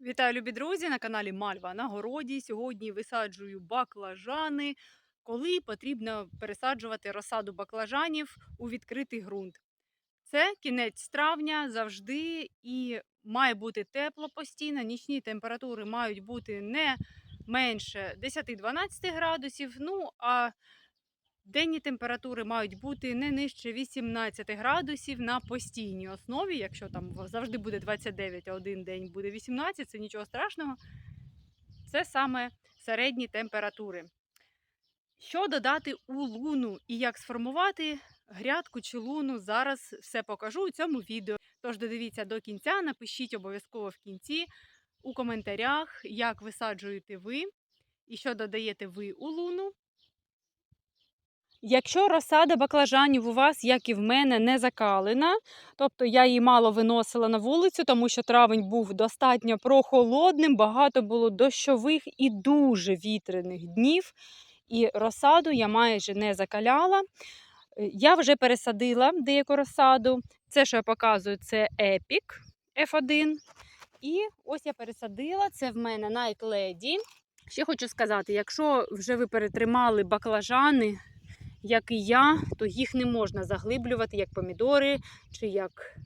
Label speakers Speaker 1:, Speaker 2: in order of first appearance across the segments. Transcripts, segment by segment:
Speaker 1: Вітаю, любі друзі! На каналі Мальва на городі. Сьогодні висаджую баклажани, коли потрібно пересаджувати розсаду баклажанів у відкритий ґрунт. Це кінець травня завжди і має бути тепло постійно. Нічні температури мають бути не менше 10-12 градусів. Ну а денні температури мають бути не нижче 18 градусів на постійній основі. Якщо там завжди буде 29, а один день буде 18, це нічого страшного. Це саме середні температури. Що додати у луну і як сформувати грядку чи луну, зараз все покажу у цьому відео. Тож додивіться до кінця, напишіть обов'язково в кінці у коментарях, як висаджуєте ви і що додаєте ви у луну. Якщо розсада баклажанів у вас, як і в мене, не закалена, тобто я її мало виносила на вулицю, тому що травень був достатньо прохолодним, багато було дощових і дуже вітряних днів, і розсаду я майже не закаляла. Я вже пересадила деяку розсаду. Це, що я показую, це Epic F1. І ось я пересадила, це в мене Night Lady. Ще хочу сказати, якщо вже ви перетримали баклажани, як і я, то їх не можна заглиблювати, як помідори чи як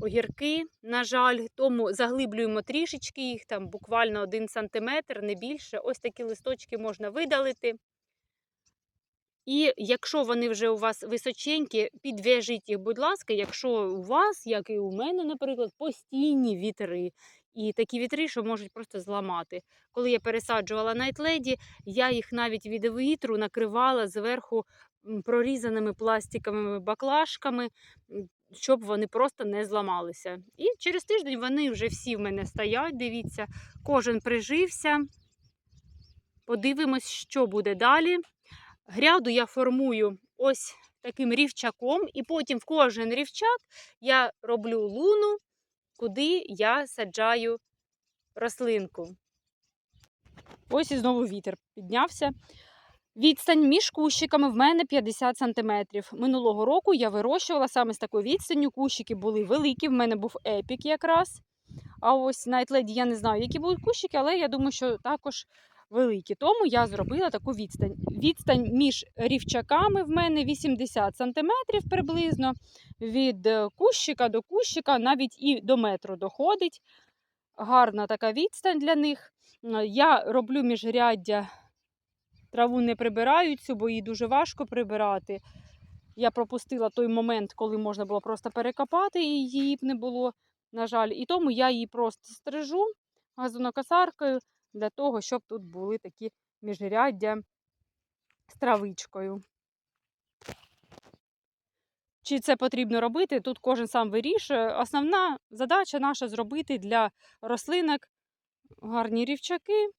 Speaker 1: огірки, на жаль. Тому заглиблюємо трішечки їх, там буквально один сантиметр, не більше. Ось такі листочки можна видалити. І якщо вони вже у вас височенькі, підв'яжіть їх, будь ласка, якщо у вас, як і у мене, наприклад, постійні вітри. І такі вітри, що можуть просто зламати. Коли я пересаджувала Lady, я їх навіть від вітру накривала зверху прорізаними пластиковими баклажками, щоб вони просто не зламалися. І через тиждень вони вже всі в мене стоять. Дивіться, кожен прижився. Подивимось, що буде далі. Гряду я формую ось таким рівчаком, і потім в кожен рівчак я роблю луну, куди я саджаю рослинку. Ось і знову вітер піднявся. Відстань між кущиками в мене 50 см. Минулого року я вирощувала саме з такою відстанню. Кущики були великі, в мене був епік якраз. А ось на Lady я не знаю, які будуть кущики, але я думаю, що також великі. Тому я зробила таку відстань. Відстань між рівчаками в мене 80 см приблизно. Від е, кущика до кущика, навіть і до метру доходить. Гарна така відстань для них. Е, Я роблю міжряддя, траву не прибираю цю, бо її дуже важко прибирати. Я пропустила той момент, коли можна було просто перекопати, і її б не було, на жаль. І тому я її просто стрижу газонокосаркою для того, щоб тут були такі міжряддя з травичкою. Чи це потрібно робити? Тут кожен сам вирішує. Основна задача наша зробити для рослинок гарні рівчаки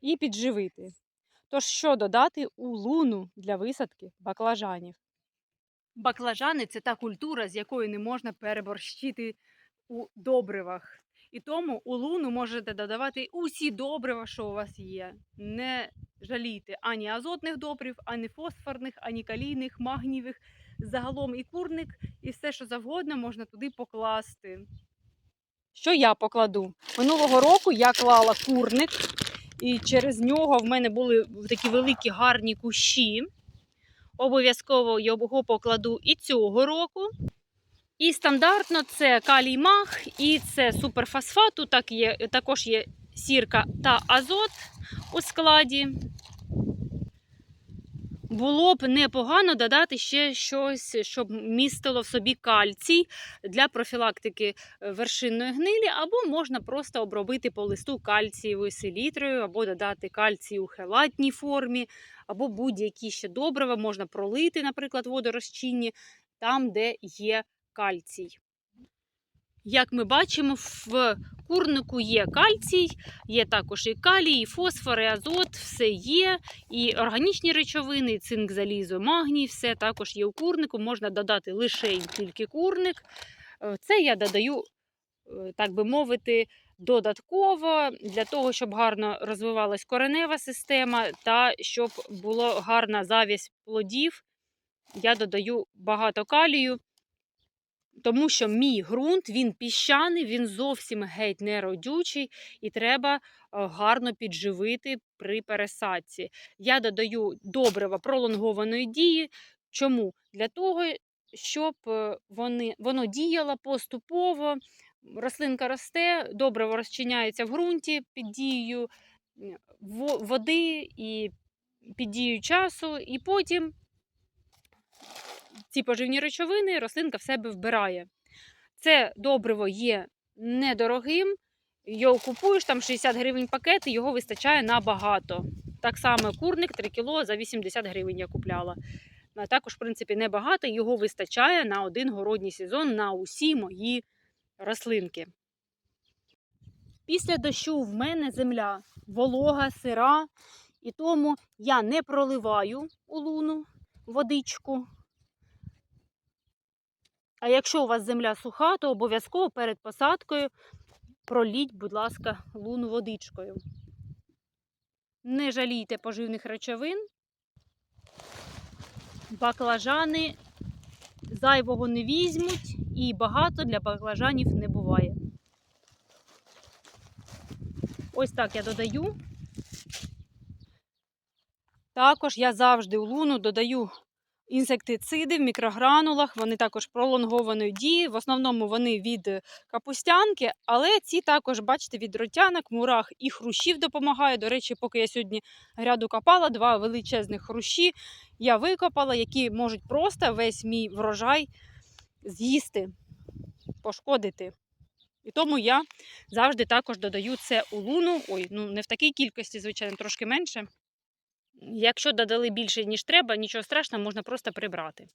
Speaker 1: і підживити. Тож, що додати у луну для висадки баклажанів? Баклажани це та культура, з якою не можна переборщити у добривах. І тому у луну можете додавати усі добрива, що у вас є. Не жалійте ані азотних добрив, ані фосфорних, ані калійних, магнієвих. Загалом і курник, і все, що завгодно, можна туди покласти. Що я покладу? Минулого року я клала курник, і через нього в мене були такі великі гарні кущі. Обов'язково його покладу і цього року. І стандартно це калій маг, і це суперфосфат. Так є, також є сірка та азот у складі. Було б непогано додати ще щось, щоб містило в собі кальцій для профілактики е, вершинної гнилі, або можна просто обробити по листу кальцієвою селітрою, або додати кальцій у хелатній формі, або будь-які ще добрива можна пролити, наприклад, водорозчинні, там, де є кальцій. Як ми бачимо, в курнику є кальцій, є також і калій, і фосфор, і азот, все є, і органічні речовини, і цинк, залізо, магній, все також є у курнику. Можна додати лише і тільки курник. Е, Це я додаю, е, так би мовити, додатково для того, щоб гарно розвивалась коренева система та щоб була гарна завість плодів. Я додаю багато калію. Тому що мій ґрунт він піщаний, він зовсім геть не родючий, і треба е, гарно підживити при пересадці. Я додаю добрива пролонгованої дії. Чому? Для того, щоб е, вони, воно діяло поступово, рослинка росте, добриво розчиняється в ґрунті під дією води і під дією часу, і потім ці поживні речовини рослинка в себе вбирає. Це добриво є недорогим. Його купуєш там 60 гривень пакет, і його вистачає набагато. Так само курник 3 кг за 80 гривень я купляла. Також, в принципі, небагато, його вистачає на один городній сезон на усі мої рослинки. Після дощу в мене земля волога, сира, і тому я не проливаю у луну водичку. А якщо у вас земля суха, то обов'язково перед посадкою проліть, будь ласка, луну водичкою. Не жалійте поживних речовин. Баклажани зайвого не візьмуть і багато для баклажанів не буває. Ось так я додаю. Також я завжди у луну додаю інсектициди в мікрогранулах, вони також пролонгованої дії. В основному вони від е, капустянки, але ці також, бачите, від ротянок, мурах і хрущів допомагають. До речі, поки я сьогодні гряду копала, два величезних хрущі я викопала, які можуть просто весь мій врожай з'їсти, пошкодити. І тому я завжди також додаю це у луну. Ой, ну не в такій кількості, звичайно, трошки менше. Якщо додали більше, ніж треба, нічого страшного, можна просто прибрати.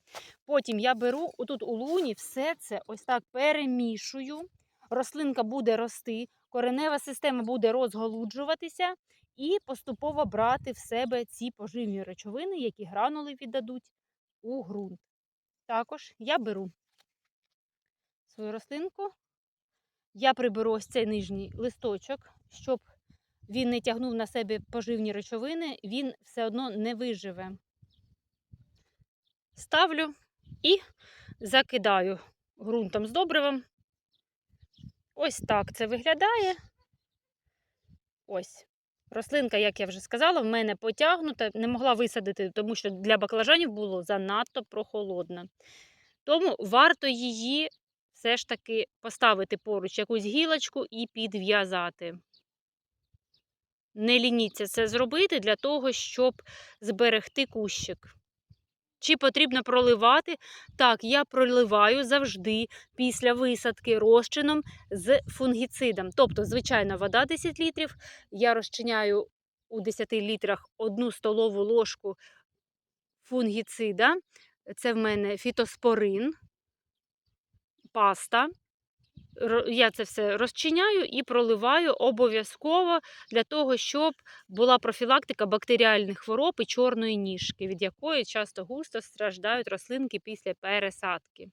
Speaker 1: Потім я беру отут у луні все це ось так перемішую. Рослинка буде рости, коренева система буде розголуджуватися і поступово брати в себе ці поживні речовини, які гранули віддадуть у ґрунт. Також я беру свою рослинку, я приберу ось цей нижній листочок, щоб він не тягнув на себе поживні речовини, він все одно не виживе. Ставлю і закидаю ґрунтом з добривом. Ось так це виглядає. Ось. Рослинка, як я вже сказала, в мене потягнута, не могла висадити, тому що для баклажанів було занадто прохолодно. Тому варто її все ж таки поставити поруч якусь гілочку і підв'язати. Не лініться це зробити для того, щоб зберегти кущик. Чи потрібно проливати? Так, я проливаю завжди після висадки розчином з фунгіцидом. Тобто, звичайна вода 10 літрів. Я розчиняю у 10 літрах 1 столову ложку фунгіцида. Це в мене фітоспорин, паста. Я це все розчиняю і проливаю обов'язково для того, щоб була профілактика бактеріальних хвороб і чорної ніжки, від якої часто густо страждають рослинки після пересадки.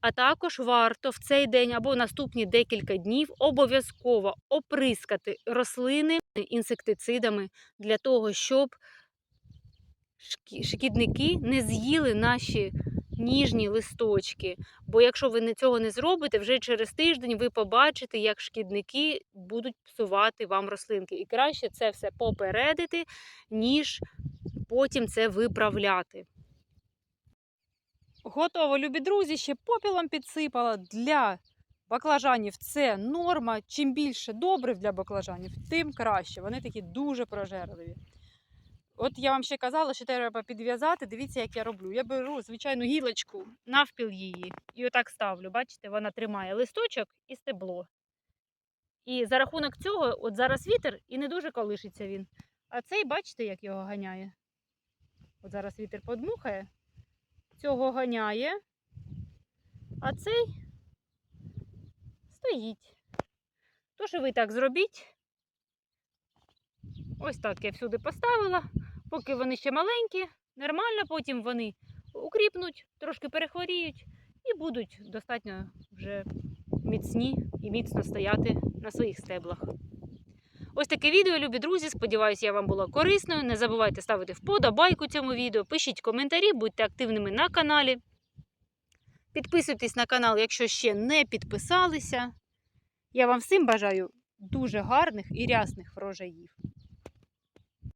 Speaker 1: А також варто в цей день або наступні декілька днів обов'язково оприскати рослини інсектицидами для того, щоб шкідники не з'їли наші ніжні листочки. Бо якщо ви цього не зробите, вже через тиждень ви побачите, як шкідники будуть псувати вам рослинки. І краще це все попередити, ніж потім це виправляти. Готово, любі друзі, ще попілом підсипала для баклажанів. Це норма. Чим більше добрив для баклажанів, тим краще. Вони такі дуже прожерливі. От я вам ще казала, що треба підв'язати. Дивіться, як я роблю. Я беру звичайну гілочку, навпіл її, і отак ставлю. Бачите, вона тримає листочок і стебло. І за рахунок цього, от зараз вітер і не дуже колишиться він. А цей, бачите, як його ганяє. От зараз вітер подмухає, цього ганяє, а цей стоїть. Тож і ви так зробіть. Ось так я всюди поставила. Поки вони ще маленькі, нормально, потім вони укріпнуть, трошки перехворіють і будуть достатньо вже міцні і міцно стояти на своїх стеблах. Ось таке відео, любі друзі. Сподіваюся, я вам була корисною. Не забувайте ставити вподобайку цьому відео, пишіть коментарі, будьте активними на каналі. Підписуйтесь на канал, якщо ще не підписалися. Я вам всім бажаю дуже гарних і рясних врожаїв.